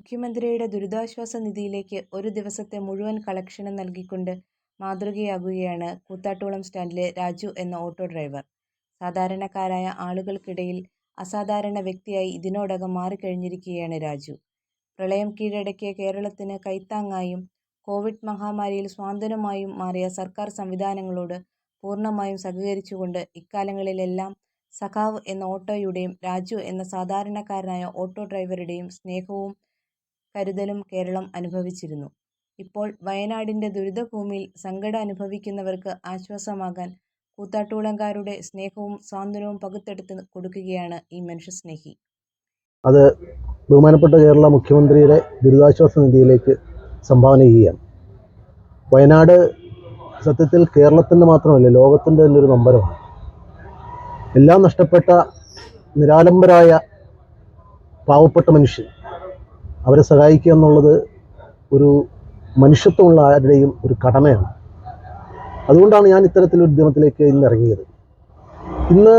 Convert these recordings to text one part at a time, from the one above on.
മുഖ്യമന്ത്രിയുടെ ദുരിതാശ്വാസ നിധിയിലേക്ക് ഒരു ദിവസത്തെ മുഴുവൻ കളക്ഷനും നൽകിക്കൊണ്ട് മാതൃകയാകുകയാണ് കൂത്താട്ടുകുളം സ്റ്റാൻഡിലെ രാജു എന്ന ഓട്ടോ ഡ്രൈവർ. സാധാരണക്കാരായ ആളുകൾക്കിടയിൽ അസാധാരണ വ്യക്തിയായി ഇതിനോടകം മാറിക്കഴിഞ്ഞിരിക്കുകയാണ് രാജു. പ്രളയം കീഴടക്കിയ കേരളത്തിന് കൈത്താങ്ങായും കോവിഡ് മഹാമാരിയിൽ സ്വാന്തനമായും മാറിയ സർക്കാർ സംവിധാനങ്ങളോട് പൂർണമായും സഹകരിച്ചുകൊണ്ട് ഇക്കാലങ്ങളിലെല്ലാം സഖാവ് എന്ന ഓട്ടോയുടെയും രാജു എന്ന സാധാരണക്കാരനായ ഓട്ടോ ഡ്രൈവറുടെയും സ്നേഹവും കരുതലും കേരളം അനുഭവിച്ചിരുന്നു. ഇപ്പോൾ വയനാടിന്റെ ദുരിതഭൂമിയിൽ സങ്കടം അനുഭവിക്കുന്നവർക്ക് ആശ്വാസമാകാൻ കൂത്താട്ടുകുളംകാരുടെ സ്നേഹവും സാന്ത്വനവും പകുത്തെടുത്ത് കൊടുക്കുകയാണ് ഈ മനുഷ്യസ്നേഹി. അത് ബഹുമാനപ്പെട്ട കേരള മുഖ്യമന്ത്രിയുടെ ദുരിതാശ്വാസ നിധിയിലേക്ക് സംഭാവന ചെയ്യുകയാണ് വയനാട് സത്യത്തിൽ കേരളത്തിന്റെ മാത്രമല്ല ലോകത്തിന്റെ തന്നെ ഒരു നമ്പരമാണ് എല്ലാം നഷ്ടപ്പെട്ട നിരാലംബരായ പാവപ്പെട്ട മനുഷ്യർ അവരെ സഹായിക്കുക എന്നുള്ളത് ഒരു മനുഷ്യത്വമുള്ള ആരുടെയും ഒരു കടമയാണ്. അതുകൊണ്ടാണ് ഞാൻ ഇത്തരത്തിലൊരു ഉദ്യമത്തിലേക്ക് ഇന്ന് ഇറങ്ങിയത്. ഇന്ന്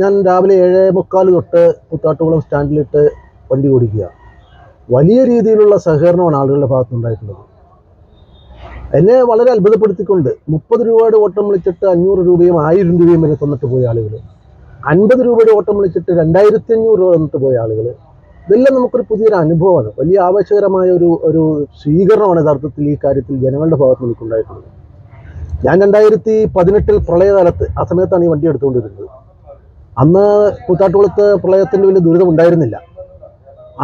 ഞാൻ രാവിലെ ഏഴേ മുക്കാൽ തൊട്ട് കൂത്താട്ടുകുളം സ്റ്റാൻഡിലിട്ട് വണ്ടി ഓടിക്കുക. വലിയ രീതിയിലുള്ള സഹകരണമാണ് ആളുകളുടെ ഭാഗത്തുനിന്നുണ്ടായിട്ടുള്ളത്. എന്നെ വളരെ അത്ഭുതപ്പെടുത്തിക്കൊണ്ട് മുപ്പത് രൂപയുടെ ഓട്ടം വിളിച്ചിട്ട് അഞ്ഞൂറ് രൂപയും ആയിരം രൂപയും വരെ തന്നിട്ട് പോയ ആളുകൾ അൻപത് രൂപയുടെ ഓട്ടം വിളിച്ചിട്ട് രണ്ടായിരത്തി അഞ്ഞൂറ് രൂപ തന്നിട്ട് പോയ ആളുകൾ ഇതെല്ലാം നമുക്കൊരു പുതിയൊരു അനുഭവമാണ്. വലിയ ആവേശകരമായ ഒരു ഒരു സ്വീകരണമാണ് യഥാർത്ഥത്തിൽ ഈ കാര്യത്തിൽ ജനങ്ങളുടെ ഭാഗത്ത് നിൽക്കുണ്ടായിട്ടുള്ളത്. ഞാൻ രണ്ടായിരത്തി പതിനെട്ടിൽ പ്രളയകാലത്ത് ആ സമയത്താണ് ഈ വണ്ടി എടുത്തുകൊണ്ടിരുന്നത്. അന്ന് കൂത്താട്ടുകുളത്ത് പ്രളയത്തിന്റെ വലിയ ദുരിതം ഉണ്ടായിരുന്നില്ല.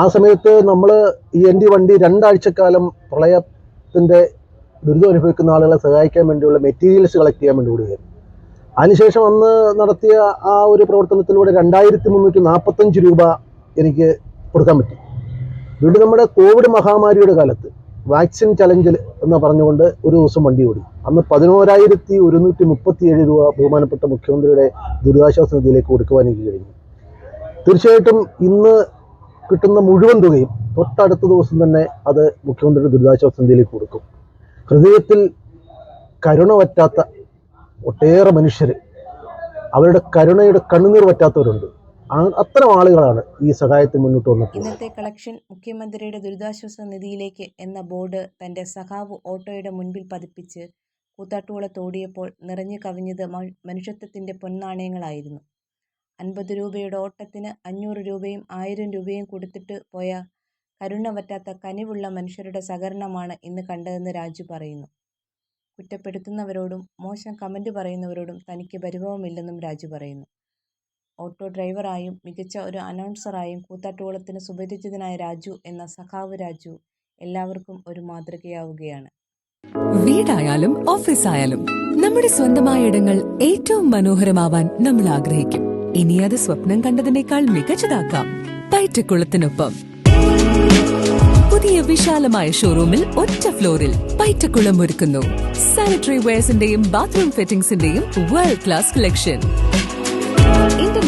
ആ സമയത്ത് നമ്മൾ ഈ എന്റെ വണ്ടി രണ്ടാഴ്ചക്കാലം പ്രളയത്തിന്റെ ദുരിതം അനുഭവിക്കുന്ന ആളുകളെ സഹായിക്കാൻ വേണ്ടിയുള്ള മെറ്റീരിയൽസ് കളക്ട് ചെയ്യാൻ വേണ്ടി കൂടുകയായിരുന്നു അതിനുശേഷം അന്ന് നടത്തിയ ആ ഒരു പ്രവർത്തനത്തിലൂടെ രണ്ടായിരത്തി മുന്നൂറ്റി നാൽപ്പത്തഞ്ച് രൂപ എനിക്ക് കൊടുക്കാൻ പറ്റി. വീണ്ടും നമ്മുടെ കോവിഡ് മഹാമാരിയുടെ കാലത്ത് വാക്സിൻ ചലഞ്ചിൽ എന്ന് പറഞ്ഞുകൊണ്ട് ഒരു ദിവസം വണ്ടി ഓടി. അന്ന് പതിനോരായിരത്തി ഒരുന്നൂറ്റി മുപ്പത്തി ഏഴ് രൂപ ബഹുമാനപ്പെട്ട മുഖ്യമന്ത്രിയുടെ ദുരിതാശ്വാസ നിധിയിലേക്ക് കൊടുക്കുവാൻ എനിക്ക് കഴിഞ്ഞു. തീർച്ചയായിട്ടും ഇന്ന് കിട്ടുന്ന മുഴുവൻ തുകയും തൊട്ടടുത്ത ദിവസം തന്നെ അത് മുഖ്യമന്ത്രിയുടെ ദുരിതാശ്വാസ നിധിയിലേക്ക് കൊടുക്കും. ഹൃദയത്തിൽ കരുണ പറ്റാത്ത ഒട്ടേറെ മനുഷ്യർ അവരുടെ കരുണയുടെ കണ്ണുനീർ പറ്റാത്തവരുണ്ട് അത്തരം ആളുകളാണ് ഈ സഹായത്തിന് മുന്നോട്ട് വന്നത് ഇന്നത്തെ കളക്ഷൻ മുഖ്യമന്ത്രിയുടെ ദുരിതാശ്വാസ നിധിയിലേക്ക് എന്ന ബോർഡ് തന്റെ സഖാവ് ഓട്ടോയുടെ മുൻപിൽ പതിപ്പിച്ച് കൂത്താട്ടുകുളത്ത് തോടിയപ്പോൾ നിറഞ്ഞു കവിഞ്ഞത് മനുഷ്യത്വത്തിന്റെ പൊന്നാണയങ്ങളായിരുന്നു. അൻപത് രൂപയുടെ ഓട്ടത്തിന് അഞ്ഞൂറ് രൂപയും ആയിരം രൂപയും കൊടുത്തിട്ട് പോയ കരുണ പറ്റാത്ത കനിവുള്ള മനുഷ്യരുടെ സഹകരണമാണ് ഇന്ന് കണ്ടതെന്ന് രാജു പറയുന്നു. കുറ്റപ്പെടുത്തുന്നവരോടും മോശം കമന്റ് പറയുന്നവരോടും തനിക്ക് പരിഭവമില്ലെന്നും രാജു പറയുന്നു. ഓട്ടോ ഡ്രൈവറായും മികച്ച ഒരു അനൗൺസറായും കൂത്താട്ടുകുളത്തിന് സുപരിചിതനായ രാജു എന്ന സഖാവ് രാജു എല്ലാവർക്കും ഒരു മാതൃകയാവുകയാണ്. വീടായാലും ഓഫീസായാലും നമ്മുടെ സ്വന്തമായ ഇടങ്ങൾ ഏറ്റവും മനോഹരമാവാൻ നമ്മൾ ആഗ്രഹിക്കും. ഇനി അത് സ്വപ്നം കണ്ടതിനേക്കാൾ മികച്ചതാക്കാം പൈറ്റക്കുളത്തിനൊപ്പം. പുതിയ വിശാലമായ ഷോറൂമിൽ ഒറ്റ ഫ്ലോറിൽ പൈറ്റക്കുളം ഒരുക്കുന്നു. സാനിറ്ററി വെയർസിന്റെയും ബാത്റൂം ഫിറ്റിംഗ്സിന്റെയും വേൾഡ് ക്ലാസ് കളക്ഷൻ